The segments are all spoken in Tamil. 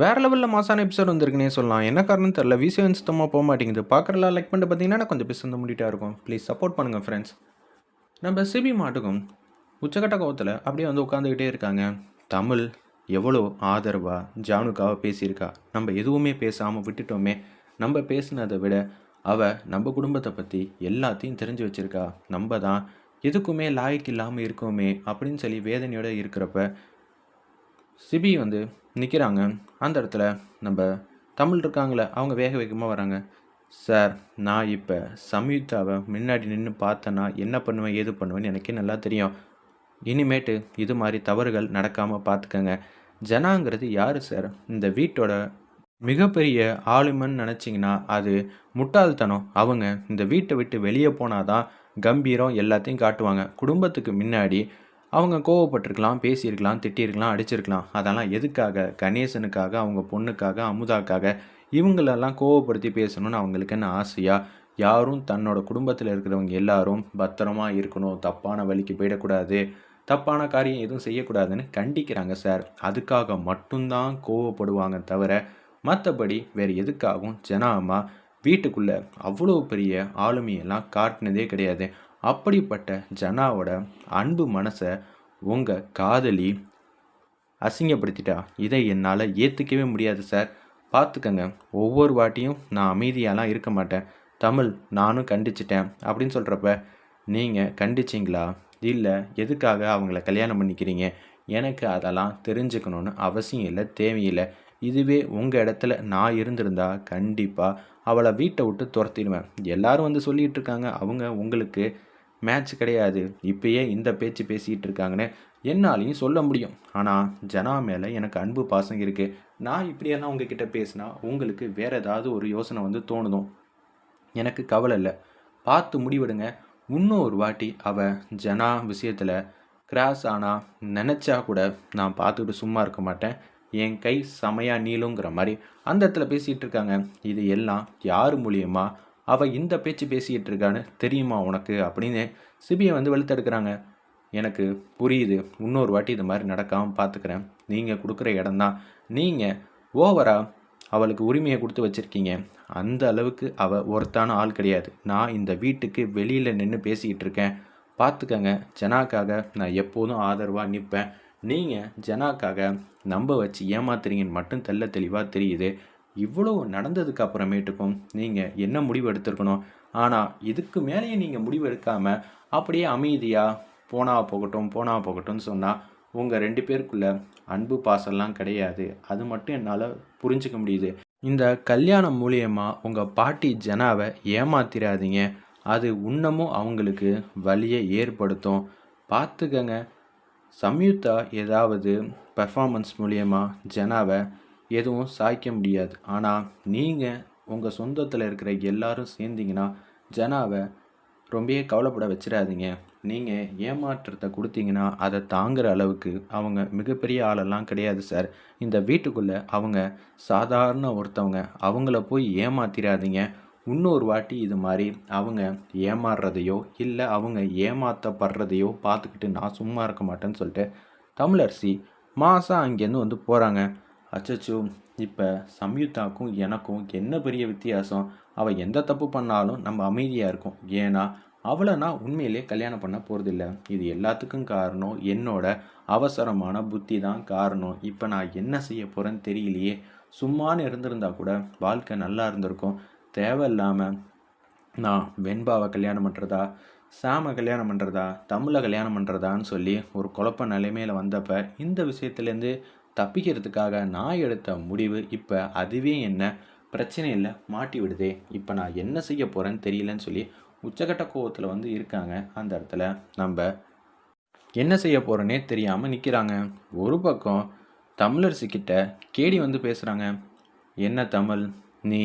வேறு லெவலில் மாசான எபிசோட் வந்திருக்குன்னே சொல்லலாம். என்ன காரணம் தெரில விசிஎன் சுத்தமாக போக மாட்டேங்குது. பார்க்குறலாம் லைக் பண்ணிட்டு பார்த்தீங்கன்னா கொஞ்சம் பேச முடிட்டா இருக்கும். ப்ளீஸ் சப்போர்ட் பண்ணுங்கள் ஃப்ரெண்ட்ஸ் நம்ம சிபி மாட்டுக்கும் உச்சக்கட்ட கோவத்தில் அப்படியே வந்து உட்காந்துக்கிட்டே இருக்காங்க. தமிழ் எவ்வளோ ஆதரவாக ஜானுக்காக பேசியிருக்கா? நம்ம எதுவுமே பேசாமல் விட்டுட்டோமே. நம்ம பேசினதை விட அவள் நம்ம குடும்பத்தை பற்றி எல்லாத்தையும் தெரிஞ்சு வச்சுருக்கா. நம்ம தான் எதுக்குமே லாய்க்கு இல்லாமல் இருக்கோமே அப்படின்னு சொல்லி வேதனையோடு இருக்கிறப்ப சிபி வந்து நிற்கிறாங்க அந்த இடத்துல நம்ம தமிழ் இருக்காங்களே அவங்க வேக வேகமாக வராங்க. சார் நான் இப்போ சம்யுக்தாவை முன்னாடி நின்று பார்த்தேன்னா என்ன பண்ணுவேன் ஏது பண்ணுவேன்னு எனக்கே நல்லா தெரியும். இனிமேட்டு இது மாதிரி தவறுகள் நடக்காமல் பார்த்துக்கங்க. ஜனாங்கிறது யார் சார்? இந்த வீட்டோட மிகப்பெரிய ஆளுமன்னு நினச்சிங்கன்னா அது முட்டாள்தனம். அவங்க இந்த வீட்டை விட்டு வெளியே போனாதான் கம்பீரம் எல்லாத்தையும் காட்டுவாங்க. குடும்பத்துக்கு முன்னாடி அவங்க கோவப்பட்டிருக்கலாம் பேசியிருக்கலாம் திட்டியிருக்கலாம் அடிச்சிருக்கலாம். அதெல்லாம் எதுக்காக? கணேசனுக்காக அவங்க பொண்ணுக்காக அமுதாக்காக இவங்களெல்லாம் கோவப்படுத்தி பேசணும்னு அவங்களுக்கு என்ன யாரும் தன்னோட குடும்பத்தில் இருக்கிறவங்க எல்லாரும் பத்திரமா இருக்கணும். தப்பான வழிக்கு போயிடக்கூடாது. தப்பான காரியம் எதுவும் செய்யக்கூடாதுன்னு கண்டிக்கிறாங்க சார். அதுக்காக மட்டும்தான் கோவப்படுவாங்க தவிர மற்றபடி வேறு எதுக்காகவும் ஜனாமா வீட்டுக்குள்ளே அவ்வளோ பெரிய ஆளுமையெல்லாம் காட்டினதே கிடையாது. அப்படிப்பட்ட ஜனாவோட அன்பு மனசை உங்கள் காதலி அசிங்கப்படுத்திட்டா? இதை என்னால் ஏற்றுக்கவே முடியாது சார். பார்த்துக்கங்க ஒவ்வொரு வாட்டியும் நான் அமைதியாலாம் இருக்க மாட்டேன். தமிழ் நானும் கண்டிச்சிட்டேன் அப்படின்னு சொல்கிறப்ப நீங்கள் கண்டிச்சிங்களா? இல்லை எதுக்காக அவங்கள கல்யாணம் பண்ணிக்கிறீங்க? எனக்கு அதெல்லாம் தெரிஞ்சுக்கணுன்னு அவசியம் இல்லை தேவையில்லை. இதுவே உங்கள் இடத்துல நான் இருந்திருந்தா கண்டிப்பாக அவளை வீட்டை விட்டு துரத்திடுவேன். எல்லாரும் வந்து சொல்லிகிட்டு இருக்காங்க. அவங்க உங்களுக்கு மேட்ச் கிடையாது. இப்பயே இந்த பேச்சு பேசிகிட்டு இருக்காங்கன்னு என்னாலையும் சொல்ல முடியும். ஆனால் ஜனா மேலே எனக்கு அன்பு பாசம் இருக்குது நான் இப்படியெல்லாம் உங்ககிட்ட பேசினா உங்களுக்கு வேறு ஏதாவது ஒரு யோசனை வந்து தோணுதும் எனக்கு கவலை இல்லை. பார்த்து முடிவெடுங்க. இன்னொரு வாட்டி அவ ஜனா விஷயத்தில் கிராஸ் ஆனால் நினச்சா கூட நான் பார்த்துக்கிட்டு சும்மா இருக்க மாட்டேன். என் கை செமையாக நீளுங்கிற மாதிரி அந்த இடத்துல பேசிகிட்டு இருக்காங்க. இது எல்லாம் யார் மூலியமாக அவள் இந்த பேச்சு பேசிகிட்டு இருக்கான்னு தெரியுமா உனக்கு அப்படின்னு சிபியை வந்து வெளுத்தெடுக்கிறாங்க. எனக்கு புரியுது. இன்னொரு வாட்டி இது மாதிரி நடக்காமல் பார்த்துக்கிறேன். நீங்கள் கொடுக்குற இடம்தான். நீங்கள் ஓவராக அவளுக்கு உரிமையை கொடுத்து வச்சுருக்கீங்க. அந்த அளவுக்கு அவள் ஒருத்தான ஆள் கிடையாது. நான் இந்த வீட்டுக்கு வெளியில் நின்று பேசிக்கிட்டு இருக்கேன். பார்த்துக்கங்க. ஜனாக்காக நான் எப்போதும் ஆதரவாக நிற்பேன். நீங்கள் ஜனாக்காக நம்ப வச்சு ஏமாத்துறீங்கன்னு மட்டும் தெல்ல தெளிவாக தெரியுது. இவ்வளோ நடந்ததுக்கு அப்புறமேட்டுக்கும் நீங்கள் என்ன முடிவு எடுத்திருக்கணும்? ஆனால் இதுக்கு மேலேயே நீங்கள் முடிவு எடுக்காமல் அப்படியே அமைதியாக போனா போகட்டும் போனா போகட்டும்னு சொன்னால் உங்கள் ரெண்டு பேருக்குள்ள அன்பு பாசம்லாம் கிடையாது. அது மட்டும் என்னால் புரிஞ்சுக்க முடியுது. இந்த கல்யாணம் மூலியமாக உங்கள் பாட்டி ஜனாவை ஏமாத்திராதீங்க. அது இன்னமும் அவங்களுக்கு வழியை ஏற்படுத்தும். பார்த்துக்கங்க சம்யுக்தா ஏதாவது பெர்ஃபார்மன்ஸ் மூலியமாக ஜனாவை எதுவும் சாய்க்க முடியாது. ஆனால் நீங்கள் உங்கள் சொந்தத்தில் இருக்கிற எல்லாரும் சேர்ந்தீங்கன்னா ஜனாவை ரொம்பவே கவலைப்பட வச்சிடாதீங்க. நீங்கள் ஏமாற்றத்தை கொடுத்தீங்கன்னா அதை தாங்குற அளவுக்கு அவங்க மிகப்பெரிய ஆளெல்லாம் கிடையாது சார். இந்த வீட்டுக்குள்ளே அவங்க சாதாரண ஒருத்தவங்க. அவங்கள போய் ஏமாத்திராதீங்க. இன்னொரு வாட்டி இது மாதிரி அவங்க ஏமாறுறதையோ இல்லை அவங்க ஏமாற்றப்படுறதையோ பார்த்துக்கிட்டு நான் சும்மா இருக்க மாட்டேன்னு சொல்லிட்டு தமிழரசி மாதம் அங்கேருந்து வந்து போகிறாங்க அச்சச்சோ இப்போ சம்யுக்தாக்கும் எனக்கும் என்ன பெரிய வித்தியாசம்? அவள் எந்த தப்பு பண்ணாலும் நம்ம அமைதியாக இருக்கும். ஏன்னா அவளை நான் உண்மையிலே கல்யாணம் பண்ண போகிறதில்ல இது எல்லாத்துக்கும் காரணம் என்னோட அவசரமான புத்தி தான் காரணம். இப்போ நான் என்ன செய்ய போகிறேன்னு தெரியலையே. சும்மானு இருந்திருந்தா கூட வாழ்க்கை நல்லா இருந்திருக்கும். தேவையில்லாமல் நான் வெண்பாவை கல்யாணம் பண்ணுறதா சாமை கல்யாணம் பண்ணுறதா தமிழை கல்யாணம் பண்ணுறதான்னு சொல்லி ஒரு குழப்ப நிலைமையில் வந்தப்போ இந்த விஷயத்துலேருந்து தப்பிக்கிறதுக்காக நான் எடுத்த முடிவு இப்போ அதுவே என்ன? பிரச்சனையில் மாட்டி விடுதே. இப்போ நான் என்ன செய்ய போகிறேன்னு தெரியலன்னு சொல்லி உச்சகட்ட கோவத்தில் வந்து இருக்காங்க. அந்த இடத்துல நம்ம என்ன செய்ய போகிறோன்னே தெரியாமல் நிற்கிறாங்க ஒரு பக்கம் தமிழரசி கேடி வந்து பேசுகிறாங்க என்ன தமிழ்? நீ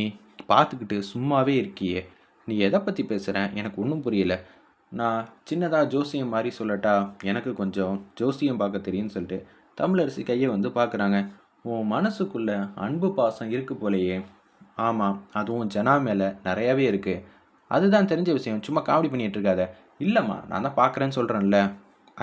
பார்த்துக்கிட்டு சும்மாவே இருக்கியே. நீ எதை பற்றி பேசுகிற எனக்கு ஒன்றும் புரியல. நான் சின்னதாக ஜோசியம் மாதிரி சொல்லட்டா எனக்கு கொஞ்சம் ஜோசியம் பார்க்க தெரியும்னு சொல்லிட்டு தமிழரசி கையை வந்து பார்க்குறாங்க. உன் மனசுக்குள்ள அன்பு பாசம் இருக்கு போலையே. ஆமாம் அதுவும் ஜனா மேலே நிறையாவே இருக்குது அதுதான் தெரிஞ்ச விஷயம். சும்மா காமெடி பண்ணிகிட்டு இருக்காத. இல்லைம்மா நான் தான் பார்க்குறேன்னு சொல்கிறேன்ல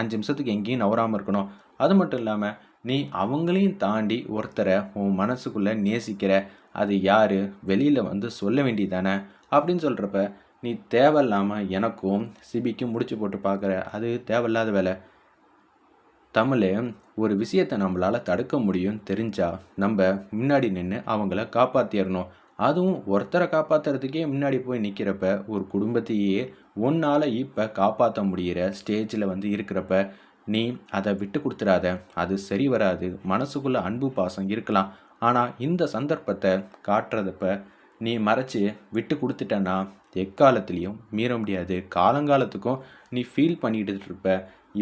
அஞ்சு நிமிஷத்துக்கு எங்கேயும் நவராமல் இருக்கணும். அது மட்டும் இல்லாமல் நீ அவங்களையும் தாண்டி ஒருத்தரை உன் மனசுக்குள்ளே நேசிக்கிற அது யார் வெளியில் வந்து சொல்ல வேண்டியதானே அப்படின்னு சொல்கிறப்ப நீ தேவையில்லாமல் எனக்கும் சிபிக்கும் முடிச்சு போட்டு பார்க்குற அது தேவையில்லாத வேலை. தமிழ் ஒரு விஷயத்தை நம்மளால் தடுக்க முடியும் தெரிஞ்சா நம்ம முன்னாடி நின்று அவங்கள காப்பாற்றிடணும் அதுவும் ஒருத்தரை காப்பாற்றுறதுக்கே முன்னாடி போய் நிற்கிறப்ப ஒரு குடும்பத்தையே உன்னால் இப்போ காப்பாற்ற முடிகிற ஸ்டேஜில் வந்து இருக்கிறப்ப நீ அதை விட்டு கொடுத்துடாத அது சரி வராது. மனசுக்குள்ளே அன்பு பாசம் இருக்கலாம். ஆனால் இந்த சந்தர்ப்பத்தை காட்டுறதப்ப நீ மறைச்சி விட்டு கொடுத்துட்டேன்னா எக்காலத்துலேயும் மீற முடியாது. காலங்காலத்துக்கும் நீ ஃபீல் பண்ணிக்கிட்டு இருப்ப.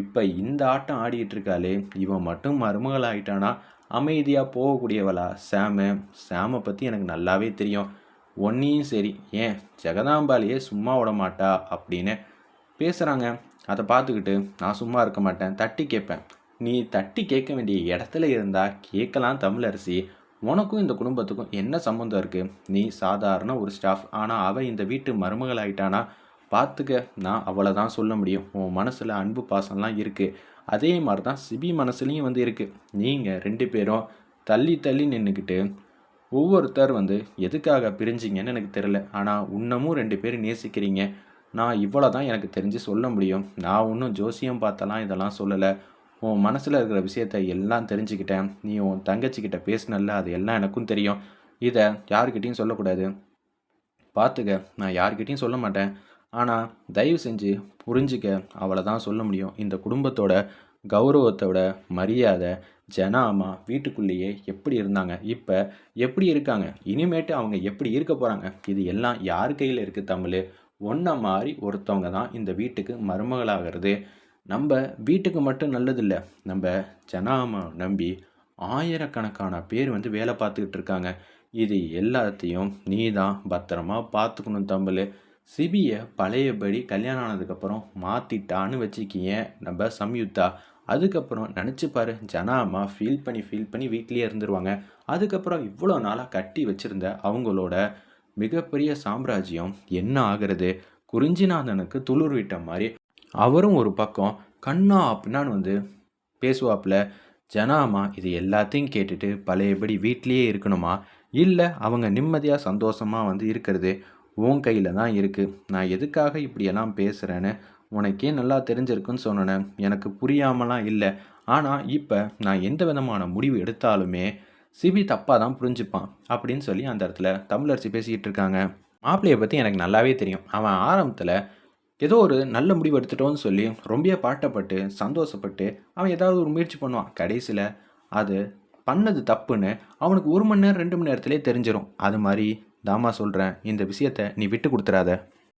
இப்போ இந்த ஆட்டம் ஆடிட்டு இருக்காளே இவன் மட்டும் மருமகள் ஆயிட்டானா அமைதியாக போகக்கூடியவளா? சாமு சாமை பற்றி எனக்கு நல்லாவே தெரியும். ஒன்றையும் சரி ஏன் ஜெகதாம்பாலேயே சும்மா விட மாட்டா அப்படின்னு பேசுகிறாங்க அதை பார்த்துக்கிட்டு நான் சும்மா இருக்க மாட்டேன் தட்டி கேட்பேன். நீ தட்டி கேட்க வேண்டிய இடத்துல இருந்தால் கேட்கலாம் தமிழரசி. உனக்கும் இந்த குடும்பத்துக்கும் என்ன சம்மந்தம் இருக்குது நீ சாதாரண ஒரு ஸ்டாஃப் ஆனால் அவள் இந்த வீட்டு மருமகள் ஆயிட்டானா பார்த்துக்க நான் அவளை தான் சொல்ல முடியும். உன் மனசில் அன்பு பாசம்லாம் இருக்குது அதே மாதிரி தான் சிபி மனசுலேயும் வந்து இருக்குது நீங்கள் ரெண்டு பேரும் தள்ளி தள்ளி நின்றுக்கிட்டு ஒவ்வொருத்தர் வந்து எதுக்காக பிரிஞ்சிங்கன்னு எனக்கு தெரில ஆனால் இன்னமும் ரெண்டு பேரும் நேசிக்கிறீங்க. நான் இவ்வளோ தான் எனக்கு தெரிஞ்சு சொல்ல முடியும். நான் ஒன்றும் ஜோசியம் பார்த்தலாம் இதெல்லாம் சொல்லலை. உன் மனசில் இருக்கிற விஷயத்த எல்லாம் தெரிஞ்சுக்கிட்டேன். நீ உன் தங்கச்சிக்கிட்ட பேசினல அது எல்லாம் எனக்கும் தெரியும். இதை யாருக்கிட்டேயும் சொல்லக்கூடாது. பார்த்துக்க நான் யார்கிட்டயும் சொல்ல மாட்டேன். ஆனால் தயவு செஞ்சு புரிஞ்சுக்க அவளை தான் சொல்ல முடியும். இந்த குடும்பத்தோட கௌரவத்தோட மரியாதை ஜனாமா வீட்டுக்குள்ளேயே எப்படி இருந்தாங்க இப்போ எப்படி இருக்காங்க இனிமேட்டு அவங்க எப்படி இருக்க போகிறாங்க இது எல்லாம் யார் கையில் இருக்குது தமிழ்? ஒன்றை மாதிரி ஒருத்தவங்க தான் இந்த வீட்டுக்கு மருமகளாகிறது. நம்ம வீட்டுக்கு மட்டும் நல்லதில்லை நம்ம ஜனாமா நம்பி ஆயிரக்கணக்கான பேர் வந்து வேலை பார்த்துக்கிட்டு இருக்காங்க. இது எல்லாத்தையும் நீ தான் பத்திரமா பார்த்துக்கணும் தமிழ். சிபியை பழையபடி கல்யாணம் ஆனதுக்கப்புறம் மாற்றிட்டான்னு வச்சுக்கிய நம்ம சம்யுக்தா. அதுக்கப்புறம் நினச்சி பாரு ஜனா அம்மா ஃபீல் பண்ணி ஃபீல் பண்ணி வீட்லேயே இருந்துருவாங்க. அதுக்கப்புறம் இவ்வளோ நாளாக கட்டி வச்சுருந்த அவங்களோட மிகப்பெரிய சாம்ராஜ்யம் என்ன ஆகிறது? குறிஞ்சிநாதனுக்கு துளிர் விட்ட மாதிரி அவரும் ஒரு பக்கம் கண்ணா அப்படின்னான்னு வந்து பேசுவாப்புல ஜனாமா இது எல்லாத்தையும் கேட்டுட்டு பழையபடி வீட்லேயே இருக்கணுமா? இல்லை அவங்க நிம்மதியாக சந்தோஷமாக வந்து இருக்கிறது? உன் கையில் தான் இருக்குது நான் எதுக்காக இப்படியெல்லாம் பேசுகிறேன்னு உனக்கே நல்லா தெரிஞ்சிருக்குன்னு சொன்னேன். எனக்கு புரியாமலாம் இல்லை. ஆனால் இப்போ நான் எந்த விதமான முடிவு எடுத்தாலுமே சிபி தப்பாக தான் புரிஞ்சுப்பான் அப்படின்னு சொல்லி அந்த இடத்துல தமிழரசி பேசிக்கிட்டு இருக்காங்க. மாப்பிள்ளையை பற்றி எனக்கு நல்லாவே தெரியும். அவன் ஆரம்பத்தில் ஏதோ ஒரு நல்ல முடிவு எடுத்துட்டோன்னு சொல்லி ரொம்ப பாட்டப்பட்டு சந்தோஷப்பட்டு அவன் ஏதாவது ஒரு முயற்சி பண்ணுவான். கடைசியில் அது பண்ணது தப்புன்னு அவனுக்கு ஒரு மணி நேரம் ரெண்டு மணி நேரத்துலேயே தெரிஞ்சிடும் அது மாதிரி தாமா சொல்கிறேன் இந்த விஷயத்த நீ விட்டு கொடுத்துறாத.